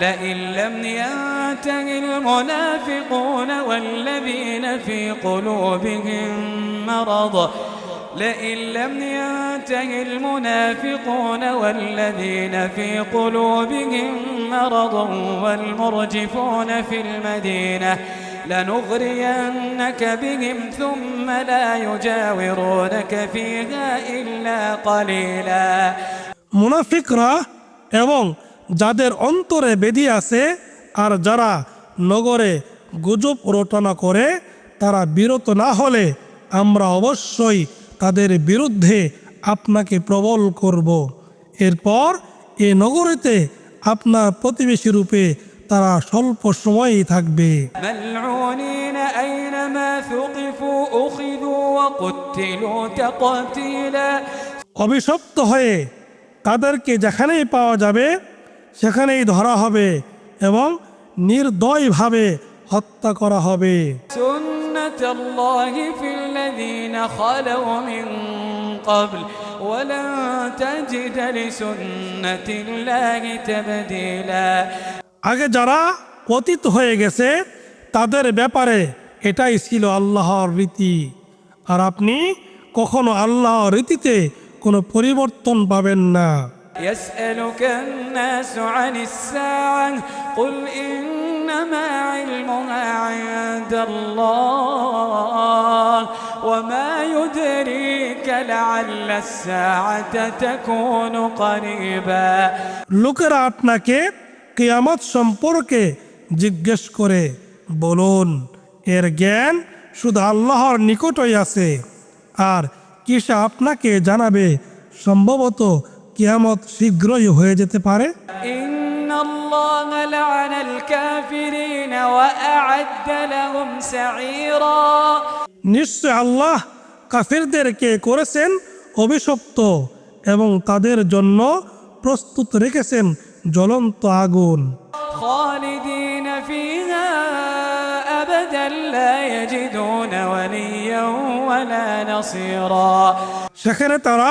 لئن لم ينته المنافقون والذين في قلوبهم مرض لئن لم ينته المنافقون والذين في قلوبهم مرض والمرجفون في المدينة لنغرينك بهم ثم لا يجاورونك فيها إلا قليلا. منافقرا এবং যাদের অন্তরে বেদি আছে আর যারা নগরে গুজব রটনা করে তারা বিরত না হলে আমরা অবশ্যই তাদের বিরুদ্ধে আপনাকে প্রবল করব। এরপর এ নগরীতে আপনার প্রতিবেশী রূপে তারা স্বল্প সময়ই থাকবে অভিশপ্ত হয়ে তাদেরকে যেখানেই পাওয়া যাবে সেখানেই ধরা হবে এবং নির্দয়ভাবে হত্যা করা হবে। আগে যারা পতিত হয়ে গেছে তাদের ব্যাপারে এটাই ছিল আল্লাহর রীতি। আর আপনি কখনো আল্লাহর রীতিতে কোনো পরিবর্তন পাবেন না। يسألك الناس عن الساعة قل إنما علمها عند الله وما يدريك لعل الساعة تكون قريبا লোকেরা আপনাকে কিয়ামত সম্পর্কে জিজ্ঞেস করে বলুন এর জ্ঞান শুধু আল্লাহর নিকটই আছে আর কিসা আপনাকে জানাবে সম্ভবত কিয়ামত শীঘ্রই হয়ে যেতে পারে। নিশ্চয় আল্লাহ কাফিরদেরকে করেছেন অভিশপ্ত এবং তাদের জন্য প্রস্তুত রেখেছেন জ্বলন্ত আগুন। সেখানে তারা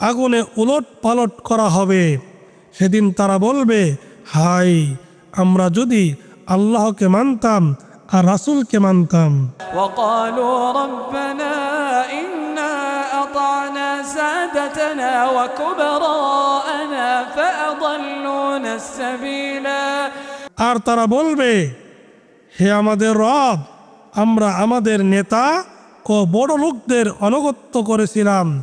আগুনে উলট পালট করা হবে। সেদিন তারা বলবে হাই আমরা যদি আল্লাহকে মানতাম আর রাসুলকে মানতাম। আর তারা বলবে হে আমাদের রব আমরা আমাদের নেতা ও বড় লোকদের অনগত্য করেছিলাম।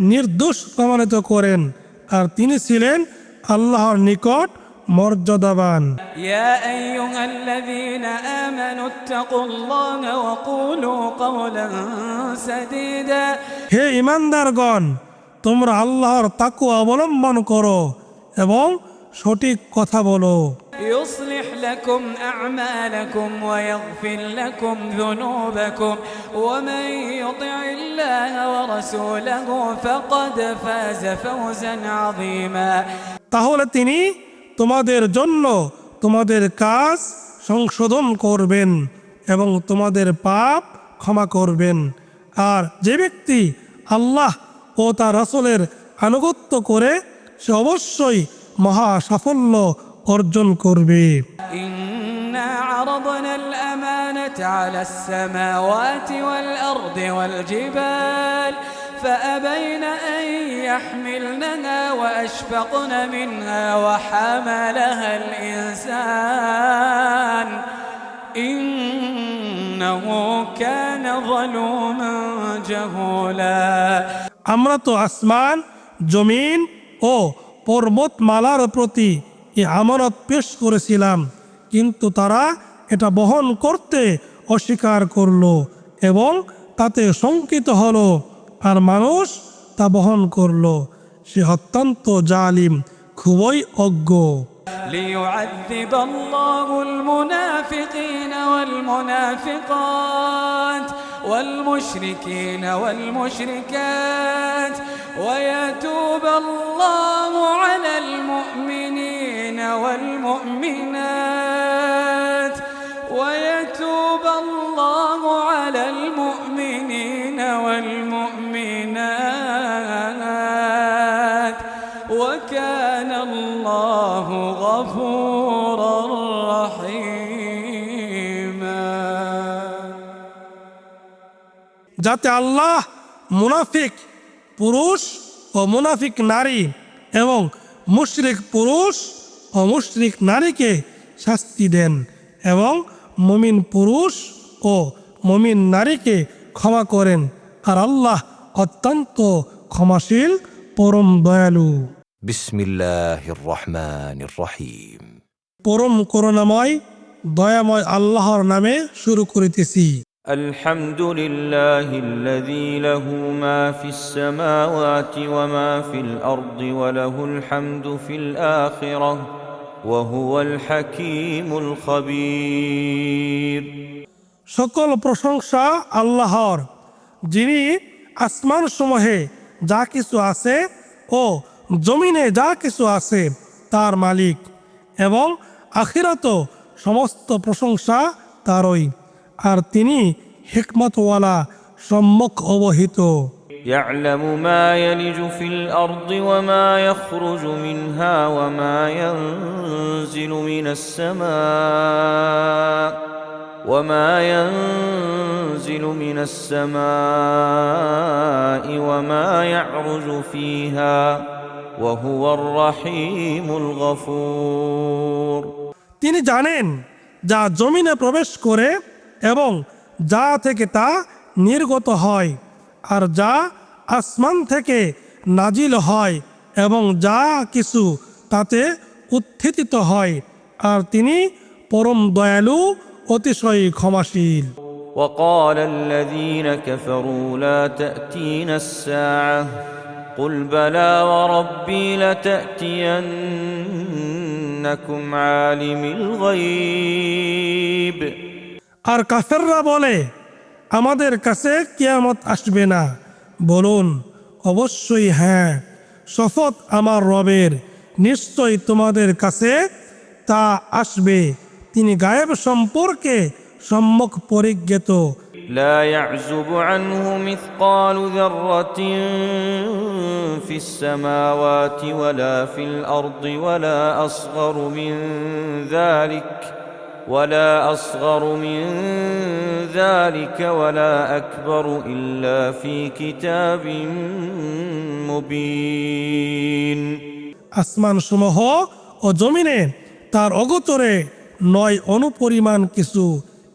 নির্দোষ প্রমাণিত করেন আর তিনি ছিলেন আল্লাহর নিকট মর্যাদাবান। হে ইমানদারগণ তোমরা আল্লাহর তাকু অবলম্বন করো এবং সঠিক কথা বলো। يصلح لكم أعمالكم ويغفر لكم ذنوبكم ومن يطع الله ورسوله فقد فاز فوزا عظيما তাহলে তিনি তোমাদের জন্য তোমাদের কাজ সংশোধন করবেন এবং তোমাদের পাপ ক্ষমা করবেন আর যে ব্যক্তি আল্লাহ ও তার রাসূলের আনুগত্য করে সে অবশ্যই মহা সাফল্য অর্জন করবে। عرضنا الأمانة على السماوات والأرض والجبال فأبين أن يحملنها وأشفقن منها وحملها الإنسان إنه كان ظلوما جهولا أمرت أسمان جمين أو ও مالار প্রতি এই আমানত পেশ করেছিলাম কিন্তু তারা এটা বহন করতে অস্বীকার করলো এবং তাতে শঙ্কিত হলো আর মানুষ তা বহন করলো সে অত্যন্ত জালিম খুবই অজ্ঞ ليعذب الله المنافقين والمنافقات والمشركين والمشركات ويتوب الله على المؤمنين والمؤمنات ويتوب الله على المؤمنين والمؤمنات وكان الله غفورا رحيما যাতে আল্লাহ মুনাফিক পুরুষ ও মুনাফিক নারী এবং মুশরিক পুরুষ অমুশ্রিক নারীকে শাস্তি দেন এবং মমিন পুরুষ ও মমিন নারীকে ক্ষমা করেন। আর আল্লাহ অত্যন্ত ক্ষমাশীল পরম দয়ালু। রহিম। পরম করুণাময় দয়াময় আল্লাহর নামে শুরু করিতেছি। الحمد لله الذي له ما في السماوات وما في الارض وله الحمد في الاخره وهو الحكيم الخبير সকল প্রশংসা আল্লাহর যিনি আসমান সমূহে যা কিছু আছে ও জমিনে যা কিছু আছে তার মালিক এবং আখিরাত সমস্ত প্রশংসা তারই আর তিনি হিকমতওয়ালা সম্মুখ অবহিত يعلم ما يلج في الارض وما يخرج منها وما ينزل من السماء وما ينزل من السماء وما يعرج فيها وهو الرحيم الغفور তিনি জানেন যা জমিনে প্রবেশ করে এবং যা থেকে তা নির্গত হয় আর যা আসমান থেকে নাজিল হয় এবং যা কিছু তাতে উত্থিত হয় আর তিনি পরম দয়ালু অতিশয় ক্ষমাশীল وقال الذين كفروا لا تأتين الساعة قل بلى وربي لتأتينكم عالم الغيب আর কাফেররা বলে আমাদের কাছে কিয়ামত আসবে না বলুন অবশ্যই হ্যাঁ শপথ আমার রবের নিশ্চয় তোমাদের কাছে তা আসবে তিনি গায়েব সম্পর্কে সম্মুখ পরিজ্ঞাত لا يعزب عنه مثقال ذرة في السماوات ولا في الأرض ولا أصغر من ذلك ولا أصغر من ذلك ولا أكبر إلا في كتاب مبين আসমান সমূহ ও জমিনে তার অগোচরে নয় অনুপরিমাণ কিছু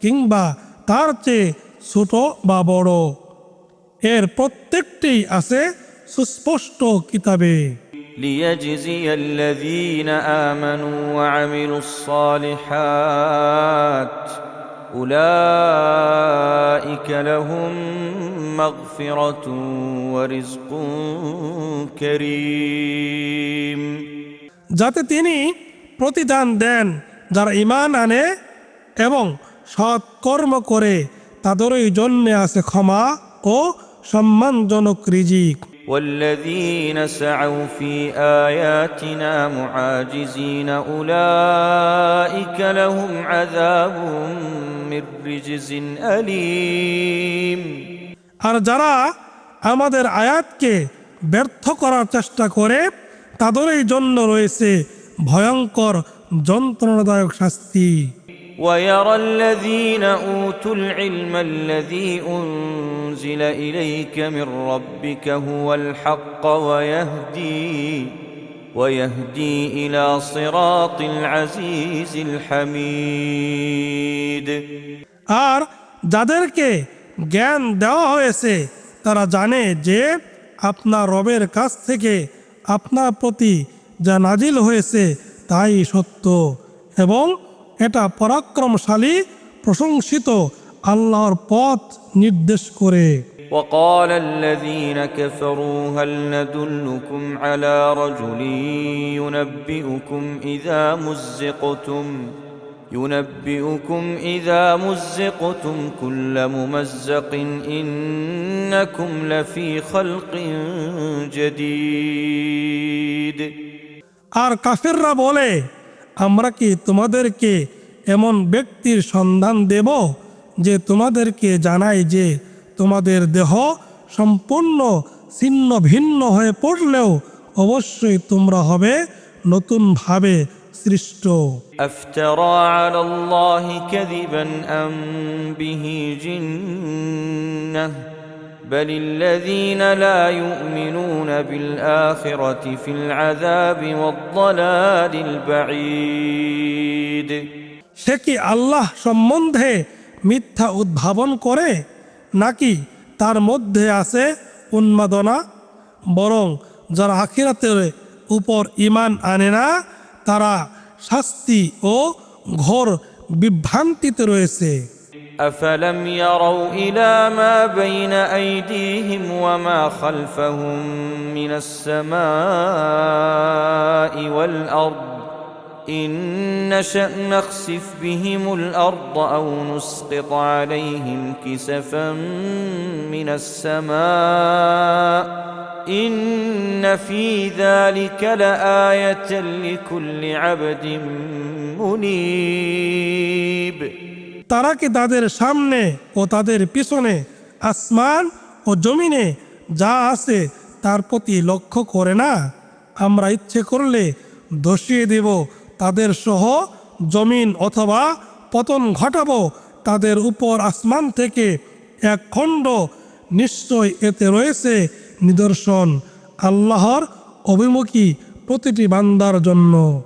কিংবা তার চেয়ে ছোট বা বড় এর প্রত্যেকটি আছে সুস্পষ্ট কিতাবে ليجزي الذين آمنوا وعملوا الصالحات أولئك لهم مغفرة ورزق كريم যাতে তিনি প্রতিদান দেন যারা ইমান আনে এবং সৎ কর্ম করে তাদেরই জন্যে আছে ক্ষমা ও সম্মানজনক রিজিক والذين سعوا في اياتنا معاجزين اولئك لهم عذاب من رجز اليم আর যারা আমাদের আয়াতকে ব্যর্থ করার চেষ্টা করে তাদেরই জন্য রয়েছে ভয়ঙ্কর যন্ত্রণাদায়ক শাস্তি ويرى الذين اوتوا العلم الذي انزل اليك من ربك هو الحق ويهدي ويهدي الى صراط العزيز الحميد আর যাদেরকে জ্ঞান দেওয়া হয়েছে তারা জানে যে আপনার রবের কাছ থেকে আপনার প্রতি যা নাজিল হয়েছে তাই সত্য এবং এটা পরাক্রমশালী প্রশংসিত আল্লাহর পথ নির্দেশ করে وقال الذين كفروا هل ندلكم على رجل ينبئكم إذا مزقتم ينبئكم إذا مزقتم كل ممزق إنكم لفي خلق جديد আর কাফিররা বলে আমরা কি তোমাদেরকে এমন ব্যক্তির সন্ধান দেব যে তোমাদেরকে জানায় যে তোমাদের দেহ সম্পূর্ণ ছিন্ন ভিন্ন হয়ে পড়লেও অবশ্যই তোমরা হবে নতুনভাবে সৃষ্ট? আফতারা بل الذين لا يؤمنون بالآخرة في العذاب والضلال البعيد সে কি আল্লাহ সম্বন্ধে মিথ্যা উদ্ভাবন করে নাকি তার মধ্যে আছে উন্মাদনা বরং যারা আখিরাতের উপর ইমান আনে না তারা শাস্তি ও ঘোর বিভ্রান্তিতে রয়েছে أفلم يروا إلى ما بين أيديهم وما خلفهم من السماء والأرض إن نشأ نخسف بهم الأرض أو نسقط عليهم كسفا من السماء إن في ذلك لآية لكل عبد منيب তারা কি তাদের সামনে ও তাদের পিছনে আসমান ও জমিনে যা আছে তার প্রতি লক্ষ্য করে না? আমরা ইচ্ছে করলে ধসিয়ে দেব তাদের সহ জমিন অথবা পতন ঘটাব তাদের উপর আসমান থেকে। এক খণ্ড নিশ্চয় এতে রয়েছে নিদর্শন, আল্লাহর অভিমুখী প্রতিটি বান্দার জন্য।